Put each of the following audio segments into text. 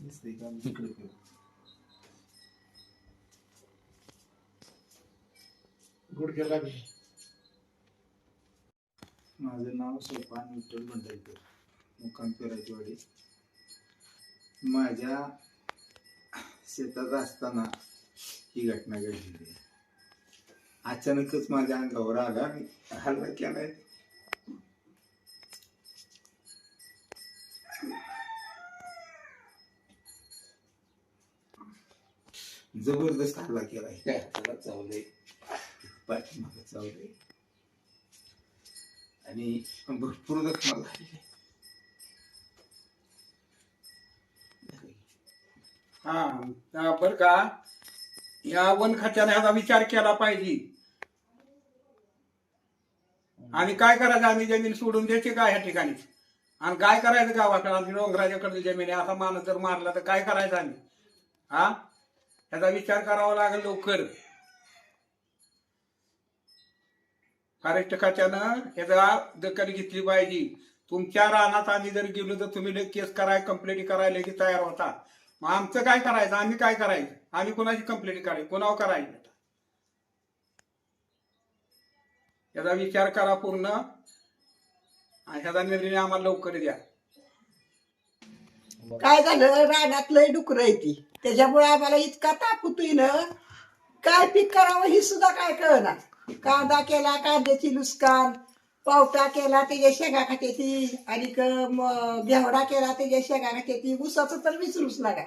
दिसतंय का इकडे फिर. गुडघ्या लागले माझं नाव सोपान विठ्ठल भंडारीकर मुक्काम पेराची वाडी माझ्या शेतात असताना ही घटना घडलेली आहे अचानकच माझ्या अंगावर आला. आणि हल्ला केलाय जबरदस्त हल्ला केलाय. काय हाताला चावलंय पाठीमागं चावलंय आणि भरपूर जखमा हा हा, बर का? या वन खात्याने ह्याचा विचार केला पाहिजे. आणि काय करायचं आम्ही जमीन सोडून द्यायची काय ह्या ठिकाणी? आणि काय करायचं गावाकडे? आम्ही डोंगराच्याकडली जमीन आहे. असा माणूस जर मारला तर काय करायचं आम्ही? हा? ह्याचा विचार करावा लागेल लवकर. फॉरेस्ट याचा ह्याचा दखल घेतली पाहिजे. तुमच्या रानात आम्ही जर गेलो तर तुम्ही केस कराय कंप्लेंट करायला की तयार होता. मग आमचं काय करायचं? आम्ही काय करायचं? आम्ही कोणाची कंप्लेंट करायची? कोणावर करायची याचा विचार करा पूर्ण. आणि ह्याचा निर्णय आम्हाला लवकर द्या. काय झालं? रानात लय डुकर ती. त्याच्यामुळे आम्हाला इतका ताप होतोय ना. काय पीक करावं ही सुद्धा काय कळना. कांदा केला कांद्याची नुकसान पावटा केला त्याच्या शेंगा खात्याची आणि घेवडा केला त्याच्या शेंगा खात्याची. ऊसाचं तर विसरूच नका.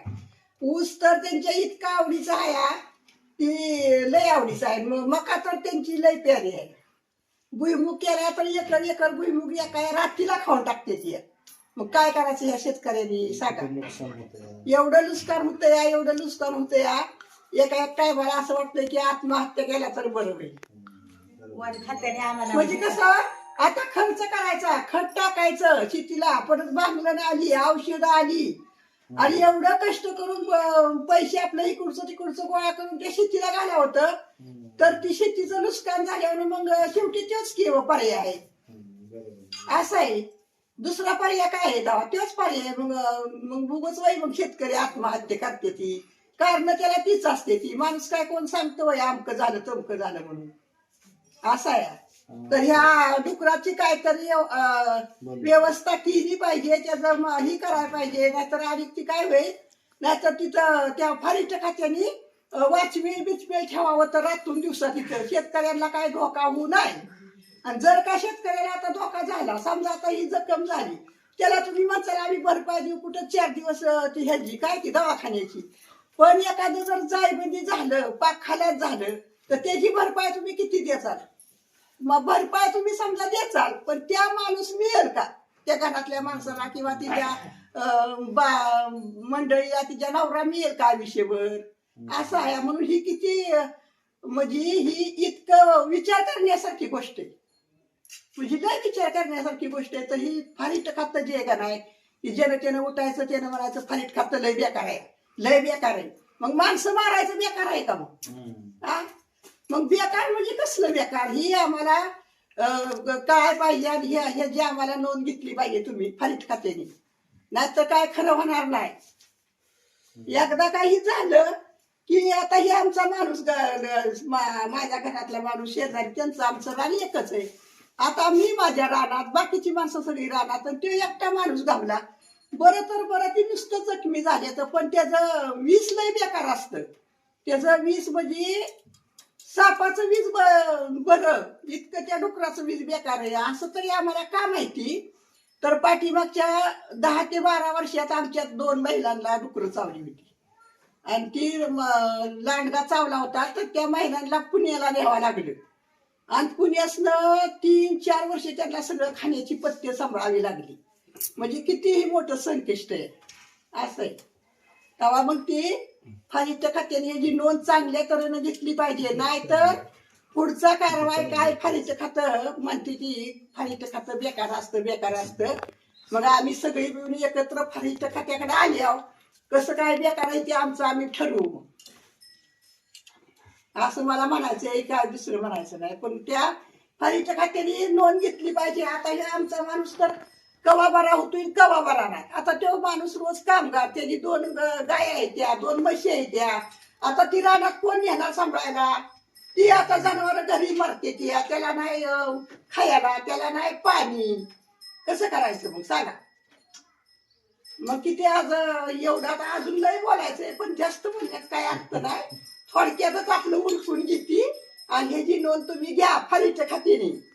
ऊस तर त्यांच्या इतका आवडीचा आहे की लय आवडीचा आहे. मका तर त्यांची लय प्यारी आहे. भुईमुग केला तर एकर एकर भुईमुग एका रात्रीला खाऊन टाकते ती. मग काय करायचं ह्या शेतकऱ्यांनी? सांगा. नुकसान होतं. एवढं नुकसान होतं या एवढं नुकसान होतं या. एका एक टायमाला असं वाटतं की आत्महत्या केल्या तर बरं होईल. वन खात्याने आम्हाला म्हणजे कसं? आता खर्च करायचा खत टाकायचं शेतीला परत बांगलं आली औषधं आली. आणि एवढं कष्ट करून प- पैसे आपलं इकडचं तिकडचं गोळा करून त्या शेतीला घाला होतं. तर ती शेतीचं नुकसान झाल्यावर मग शेवटी तोच की पर्याय आहे. असं आहे. दुसरा पर्याय काय आहे दावा तोच पर्याय मग मग उगच वाई मग शेतकरी आत्महत्या करते ती. कारण त्याला तीच असते ती. माणूस काय कोण सांगतो वय आमकं झालं तमकं झालं म्हणून. असं आहे. तर ह्या डुकराची काहीतरी अं, व्यवस्था केली पाहिजे. त्याचं ही करायला पाहिजे. नाहीतर आणि ती काय होईल? नाहीतर तिथं त्या फारीच्या खात्याने वाचवेल बिचवेल ठेवावं. तर रातून दिवसा तिथं शेतकऱ्यांना काय धोका होऊ नये. आणि जर का शेतकऱ्याला आता धोका झाला समजा आता ही जखम झाली त्याला तुम्ही म्हणताल आम्ही भरपाई देऊ कुठं चार दिवस ती ह्याची काय ती दवाखान्याची. पण एखादं जर जायबंदी झालं पाक खाल्यात झालं तर त्याची भरपाई तुम्ही किती देचाल मग भरपाई तुम्ही समजा देचाल पण त्या माणूस मिळेल का? त्या घरातल्या माणसाला किंवा तिच्या बा मंडळीला तिच्या नवरा मिळेल का आयुष्यभर? असं आहे. म्हणून ही किती म्हणजे ही इतकं विचार करण्यासारखी गोष्ट आहे. म्हणजे लय विचार करण्यासारखी गोष्ट आहे. तर ही फारीट खातं जे आहे का नाही की ज्यानं त्यानं उठायचं त्यानं म्हणायचं फारीट खातं लय बेकार आहे. लय बेकार आहे. मग माणसं मारायचं बेकार आहे का मग? हा मग बेकार म्हणजे कसलं बेकार? ही आम्हाला काय पाहिजे आणि हे जी आम्हाला नोंद घेतली पाहिजे तुम्ही फारीट खात्याने. नाहीतर काय खरं होणार नाही. एकदा काही झालं की आता हे आमचा माणूस माझ्या घरातला माणूस शेजारी त्यांचं आमचं रान एकच आहे. आता मी माझ्या रानात बाकीची माणसं सगळी रानात आणि तो एकटा माणूस गावला बरं तर बरं ती नुसतं जखमी झाले तर पण त्याचं वीस लय बेकार असतं. त्याचं वीस म्हणजे सापाचं वीज ब- बरं इतकं त्या डुकराचं वीज बेकार आहे. असं तरी आम्हाला का माहिती? तर पाठीमागच्या दहा ते बारा वर्षात आमच्यात दोन महिलांना डुकरं चावली होती. आणि ती लांडगा चावला होता तर त्या महिलांना पुण्याला न्यावा लागलं. आणि पुण्यासनं तीन चार वर्ष त्यांना सगळं खाण्याची पथ्य सांभाळावी लागली. म्हणजे कितीही मोठं संकष्ट आहे. असं आहे. तेव्हा मग ती फारीच्या खात्याने जी नोंद चांगल्या तऱ्हेनं घेतली पाहिजे. नाहीतर पुढचा कारवाई काय फारीचं खातं? म्हणते ती फारीचं खातं बेकार असतं बेकार असतं. मग आम्ही सगळी मिळून एकत्र फारीच्या खात्याकडे आली आहो. कसं काय बेकार आहे ते आमचं आम्ही ठरवू मग. असं मला म्हणायचं आहे काय दुसरं म्हणायचं नाही. पण त्या फारीच्या खात्याने नोंद घेतली पाहिजे. आता हे आमचा माणूस तर कवा बरा होतोय कवा बरा नाही. आता तो माणूस रोज कामगार त्याची दोन गाय आहेत त्या दोन म्हशी आहेत त्या. आता ती रानात कोण येणार सांभाळायला? ती आता जनावर घरी मरते ती. त्याला नाही खायला त्याला नाही पाणी. कसं करायचं मग? सांगा. मग किती आज एवढा आता अजून लय बोलायचंय पण जास्त म्हणण्यात काय अर्थ नाही. थोडक्यातच आपलं उलटून घेते आणि ह्याची नोंद तुम्ही घ्या फारीच्या खातीने.